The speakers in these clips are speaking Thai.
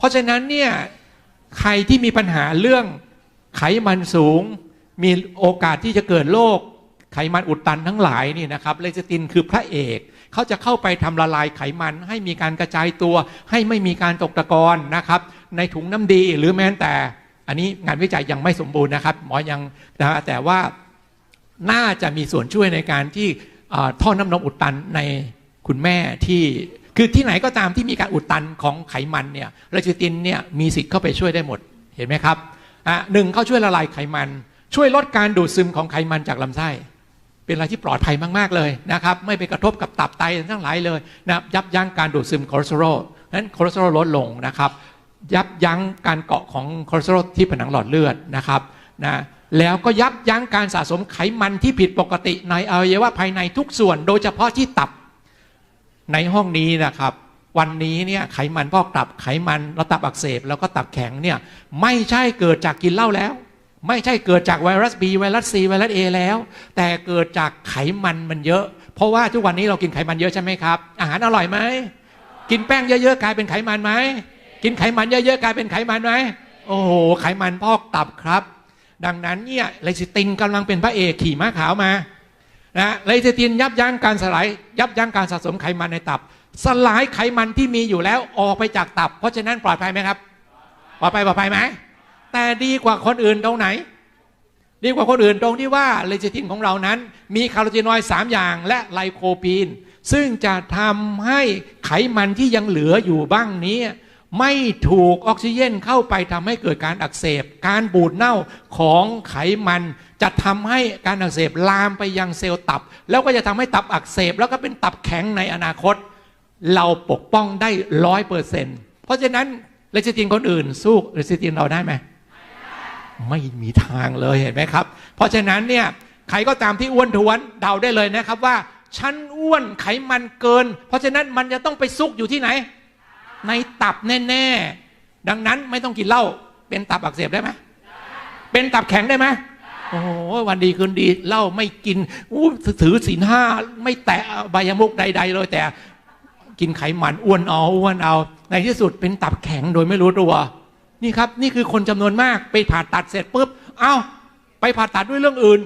เพราะฉะนั้นเนี่ยใครที่มีปัญหาเรื่องไขมันสูง มีโอกาสที่จะเกิดโรคไขมันอุดตันทั้งหลายนี่นะครับเลซิตินคือพระเอกเขาจะเข้าไปทำละลายไขมัน ให้มีการกระจายตัว ให้ไม่มีการตกตะกอนนะครับ ในถุงน้ำดีหรือแม้แต่อันนี้งานวิจัยยังไม่สมบูรณ์นะครับ หมอยังนะแต่ว่าน่าจะมีส่วนช่วยในการที่ท่อน้ำนมอุดตันในคุณแม่ที่ คือที่ไหนก็ตามที่มีการอุดตันของไขมันเนี่ยเลซิตินเนี่ยมีสิทธิ์เข้าไปช่วยได้หมดเห็นไหมครับอะหนึ่งเขาช่วยละลายไขมัน ช่วยลดการดูดซึมของไขมันจากลำไส้เป็นอะไรที่ปลอดภัยมาก ๆ เลยนะครับ ไม่ไปกระทบกับตับไตทั้งหลายเลยนะยับยั้งการดูดซึมคอเลสเตอรอลนั้นคอเลสเตอรอลลดลงนะครับ ยับยั้งการเกาะของคอเลสเตอรอลที่ผนังหลอดเลือดนะครับนะแล้วก็ยับยั้งการสะสมไขมันที่ผิดปกติในอวัยวะภายในทุกส่วน โดยเฉพาะที่ตับ ในห้องนี้นะครับ วันนี้เนี่ยไขมันพอกตับไขมันแล้วตับอักเสบแล้วก็ตับแข็งเนี่ยไม่ใช่เกิดจากกินเหล้าแล้ว ไม่ใช่เกิดจากไวรัส B ไวรัส C ไวรัส A แล้ว แต่เกิดจากไขมันมันเยอะ เพราะว่าทุกวันนี้เรากินไขมันเยอะใช่ไหมครับ อาหารอร่อยไหมกินแป้งเยอะๆกลายเป็นไขมันไหมกินไขมันเยอะๆกลายเป็นไขมันไหมโอ้โหไขมันพอกตับครับ ดังนั้นเนี่ยเลซิตินกำลังเป็นพระเอกขี่ม้าขาวมา นะเลซิตินยับยั้งการสลายยับยั้งการสะสมไขมันในตับ สลายไขมันที่มีอยู่แล้วออกไปจากตับ เพราะฉะนั้นปลอดภัยไหมครับปลอดภัยปลอดภัยไหมแต่ดีกว่าคนอื่นตรงไหน ดีกว่าคนอื่นตรงที่ว่าเลจิตินของเรานั้น มีคาร์โบไฮเดรต3อย่างและไลโคปีน ซึ่งจะทำให้ไขมันที่ยังเหลืออยู่บ้างนี้ ไม่ถูกออกซิเจนเข้าไปทำให้เกิดการอักเสบ การบูดเน่าของไขมัน จะทำให้การอักเสบลามไปยังเซลล์ตับ แล้วก็จะทำให้ตับอักเสบ แล้วก็เป็นตับแข็งในอนาคต เราปกป้องได้ร้อยเปอร์เซ็นต์เพราะฉะนั้นเลจิตินคนอื่น สู้เลจิตินเราได้ไหมไม่มีทางเลยเห็นไหมครับ เพราะฉะนั้นเนี่ยใครก็ตามที่อ้วนท้วนเดาได้เลยนะครับว่าฉันอ้วนไขมันเกิน เพราะฉะนั้นมันจะต้องไปซุกอยู่ที่ไหน ในตับแน่ๆ ดังนั้นไม่ต้องกินเหล้าเป็นตับอักเสบได้ไหมเป็นตับแข็งได้ไหมโอ้โหวันดีคืนดีเหล้าไม่กินอู้ถือศีลห้าไม่แตะใบยมุกใด ๆ เลยแต่กินไขมันอ้วนเอาอ้วนเอา ในที่สุดเป็นตับแข็งโดยไม่รู้ตัว นี่ครับ นี่คือคนจำนวนมากไปผ่าตัดเสร็จปุ๊บ เอ้า ไปผ่าตัดด้วยเรื่องอื่น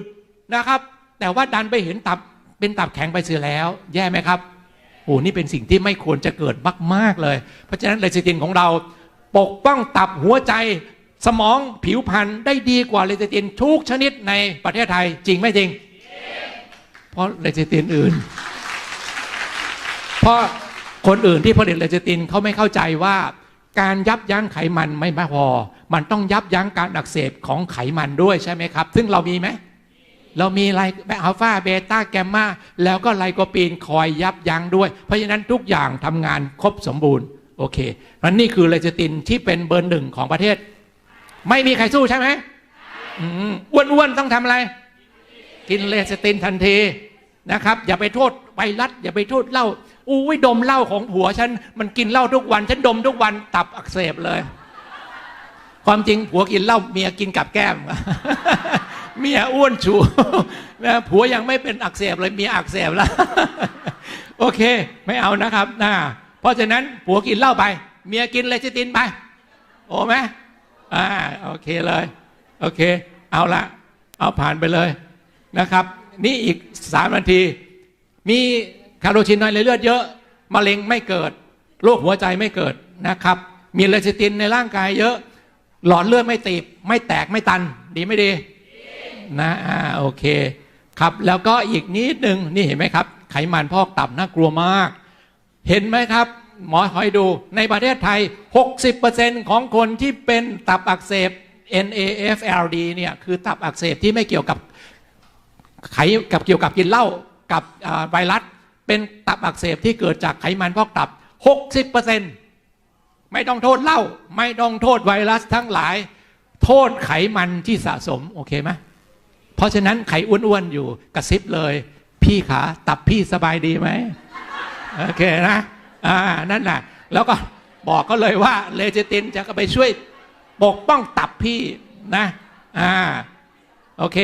นะครับ แต่ว่าดันไปเห็นตับเป็นตับแข็งไปเสียแล้ว แย่ไหมครับ โอ้นี่เป็นสิ่งที่ไม่ควรจะเกิดมากๆเลย เพราะฉะนั้นเลซิตินของเราปกป้องตับหัวใจสมองผิวพรรณได้ดีกว่าเลซิตินทุกชนิดในประเทศไทยจริงไม่จริง เพราะเลซิตินอื่น เพราะคนอื่นที่ผลิตเลซิตินเขาไม่เข้าใจว่าการยับยั้งไขมันไม่พอ มันต้องยับยั้งการอักเสบของไขมันด้วยใช่ไหมครับ ซึ่งเรามีไหม เรามีไลอัลฟาเบต้าแกมมาแล้วก็ไลโคปีนคอยยับยั้งด้วย เพราะฉะนั้นทุกอย่างทำงานครบสมบูรณ์ โอเคนันนี่คือเลซิตินที่เป็นเบอร์หนึ่งของประเทศ ไม่มีใครสู้ใช่ไหมอ้วนๆต้องทำอะไร กินเลซิตินทันทีนะครับ อย่าไปโทษไวรัสอย่าไปโทษเหล้าอุ้ยดมเหล้าของผัวฉันมันกินเหล้าทุกวัน ฉันดมทุกวันตับอักเสบเลย ความจริงผัวกินเหล้าเมียกินกับแก้ม เมียอ้วนชูนะผัวยังไม่เป็นอักเสบเลยเมียอักเสบแล้ว โอเค ไม่เอานะครับนะเพราะฉะนั้นผัวกินเหล้าไป เมียกินเลจิตินไป โอ้ไหมอ่าโอเคเลย โอเค เอาละเอาผ่านไปเลยนะครับ นี่อีกสามนาที มีคาร์โรชินอยในเลือดเยอะมะเร็งไม่เกิดโรคหัวใจไม่เกิดนะครับ มีเลซิตินในร่างกายเยอะ หลอดเลือดไม่ตีบ ไม่แตกไม่ตัน ดีไม่ดี นะอ่าโอเคครับแล้วก็อีกนิดหนึ่งนี่เห็นไหมครับ ไขมันพอกตับน่ากลัวมาก เห็นไหมครับ หมอคอยดูในประเทศไทย 60%ของคนที่เป็นตับอักเสบ NAFLD เนี่ยคือตับอักเสบที่ไม่เกี่ยวกับไขกับเกี่ยวกับกินเหล้ากับไวรัสเป็นตับอักเสบที่เกิดจากไขมันพอกตับ 60%ไม่ต้องโทษเหล้าไม่ต้องโทษไวรัสทั้งหลาย โทษไขมันที่สะสม โอเคไหม เพราะฉะนั้นไขอ้วนๆอยู่กระซิบเลย พี่ขาตับพี่สบายดีไหมโอเคนะอ่านั่นแหละแล้วก็บอกก็เลยว่าเลเจตินจะไปช่วยปกป้องตับพี่นะอ่าโอเค